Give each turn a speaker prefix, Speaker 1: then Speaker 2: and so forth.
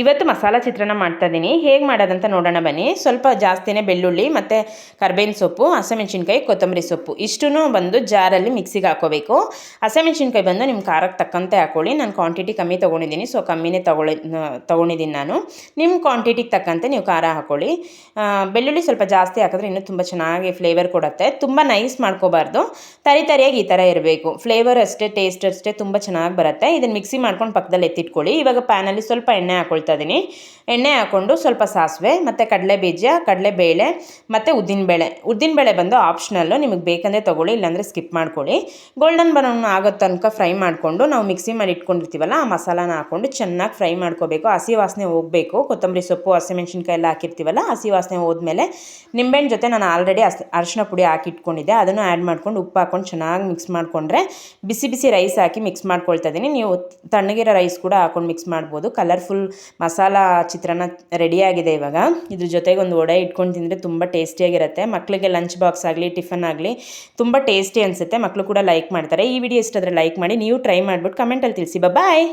Speaker 1: ಇವತ್ತು ಮಸಾಲ ಚಿತ್ರಾನ್ನ ಮಾಡ್ತಾ ಇದ್ದೀನಿ. ಹೇಗೆ ಮಾಡೋದಂತ ನೋಡೋಣ ಬನ್ನಿ. ಸ್ವಲ್ಪ ಜಾಸ್ತಿನೇ ಬೆಳ್ಳುಳ್ಳಿ ಮತ್ತು ಕರ್ಬೇವಿನ ಸೊಪ್ಪು, ಹಸಿಮೆಣ್ಸಿನ್ಕಾಯಿ, ಕೊತ್ತಂಬರಿ ಸೊಪ್ಪು. ಇಷ್ಟೂ ಬಂದು ಜಾರಲ್ಲಿ ಮಿಕ್ಸಿಗೆ ಹಾಕೋಬೇಕು. ಹಸಿಮೆಣ್ಸಿನ್ಕಾಯಿ ಬಂದು ನಿಮ್ಮ ಖಾರಕ್ಕೆ ತಕ್ಕಂತೆ ಹಾಕೊಳ್ಳಿ. ನಾನು ಕ್ವಾಂಟಿಟಿ ಕಮ್ಮಿ ತೊಗೊಂಡಿದ್ದೀನಿ ಸೊ ಕಮ್ಮಿನೇ ತಗೊಳ್ಳಿ ತೊಗೊಂಡಿದ್ದೀನಿ ನಾನು. ನಿಮ್ಮ ಕ್ವಾಂಟಿಟಿಗೆ ತಕ್ಕಂತೆ ನೀವು ಖಾರ ಹಾಕೊಳ್ಳಿ. ಬೆಳ್ಳುಳ್ಳಿ ಸ್ವಲ್ಪ ಜಾಸ್ತಿ ಹಾಕಿದ್ರೆ ಇನ್ನೂ ತುಂಬ ಚೆನ್ನಾಗಿ ಫ್ಲೇವರ್ ಕೊಡುತ್ತೆ. ತುಂಬ ನೈಸ್ ಮಾಡ್ಕೋಬಾರ್ದು. ತರಿ ತರಿಯಾಗಿ ಈ ಥರ ಇರಬೇಕು. ಫ್ಲೇವರ್ ಅಷ್ಟೇ ಟೇಸ್ಟ್ ಅಷ್ಟೇ ತುಂಬ ಚೆನ್ನಾಗಿ ಬರುತ್ತೆ. ಇದನ್ನು ಮಿಕ್ಸಿ ಮಾಡ್ಕೊಂಡು ಪಕ್ಕದಲ್ಲಿ ಎತ್ತಿಟ್ಕೊಳ್ಳಿ. ಇವಾಗ ಪ್ಯಾನಲ್ಲಿ ಸ್ವಲ್ಪ ಎಣ್ಣೆ ಇದ್ದೀನಿ ಎಣ್ಣೆ ಹಾಕ್ಕೊಂಡು ಸ್ವಲ್ಪ ಸಾಸಿವೆ, ಮತ್ತು ಕಡಲೆ ಬೀಜ ಕಡಲೆಬೇಳೆ ಮತ್ತು ಉದ್ದಿನಬೇಳೆ ಉದ್ದಿನಬೇಳೆ ಬಂದು ಆಪ್ಷನಲ್ಲು ನಿಮಗೆ ಬೇಕಂದರೆ ತೊಗೊಳ್ಳಿ, ಇಲ್ಲಾಂದರೆ ಸ್ಕಿಪ್ ಮಾಡ್ಕೊಳ್ಳಿ. ಗೋಲ್ಡನ್ ಬ್ರೌನ್ ಆಗೋ ತನಕ ಫ್ರೈ ಮಾಡಿಕೊಂಡು, ನಾವು ಮಿಕ್ಸಿ ಮಾಡಿ ಇಟ್ಕೊಂಡಿರ್ತೀವಲ್ಲ, ಆ ಮಸಾಲಾನ ಹಾಕ್ಕೊಂಡು ಚೆನ್ನಾಗಿ ಫ್ರೈ ಮಾಡ್ಕೋಬೇಕು. ಹಸಿ ವಾಸನೆ ಹೋಗಬೇಕು. ಕೊತ್ತಂಬರಿ ಸೊಪ್ಪು ಹಸಿಮೆಣ್ಸಿನ್ಕಾಯಿ ಎಲ್ಲ ಹಾಕಿರ್ತೀವಲ್ಲ, ಹಸಿ ವಾಸನೆ ಹೋದ್ಮೇಲೆ ನಿಂಬೆಹಣ್ಣು ಜೊತೆ ನಾನು ಆಲ್ರೆಡಿ ಅರಿಶಿನ ಪುಡಿ ಹಾಕಿ ಇಟ್ಕೊಂಡಿದ್ದೆ ಅದನ್ನು ಆ್ಯಡ್ ಮಾಡ್ಕೊಂಡು ಉಪ್ಪು ಹಾಕ್ಕೊಂಡು ಚೆನ್ನಾಗಿ ಮಿಕ್ಸ್ ಮಾಡಿಕೊಂಡ್ರೆ ಬಿಸಿ ಬಿಸಿ ರೈಸ್ ಹಾಕಿ ಮಿಕ್ಸ್ ಮಾಡ್ಕೊಳ್ತಾ ಇದ್ದೀನಿ ನೀವು ತಣ್ಣಗಿರೋ ರೈಸ್ ಕೂಡ ಹಾಕೊಂಡು ಮಿಕ್ಸ್ ಮಾಡ್ಬೋದು. ಕಲರ್ಫುಲ್ ಮಸಾಲ ಚಿತ್ರಾನ್ನ ರೆಡಿಯಾಗಿದೆ ಇವಾಗ. ಇದ್ರ ಜೊತೆಗೆ ಒಂದು ವಡೆ ಇಟ್ಕೊಂಡು ತಿಂದರೆ ತುಂಬ ಟೇಸ್ಟಿಯಾಗಿರುತ್ತೆ ಮಕ್ಕಳಿಗೆ ಲಂಚ್ ಬಾಕ್ಸ್ ಆಗಲಿ ಟಿಫನ್ ಆಗಲಿ ತುಂಬ ಟೇಸ್ಟಿ ಅನಿಸುತ್ತೆ. ಮಕ್ಕಳು ಕೂಡ ಲೈಕ್ ಮಾಡ್ತಾರೆ. ಈ ವಿಡಿಯೋ ಇಷ್ಟಾದರೆ ಲೈಕ್ ಮಾಡಿ, ನೀವು ಟ್ರೈ ಮಾಡಿಬಿಟ್ಟು ಕಮೆಂಟಲ್ಲಿ ತಿಳಿಸಿ. ಬಾಯ್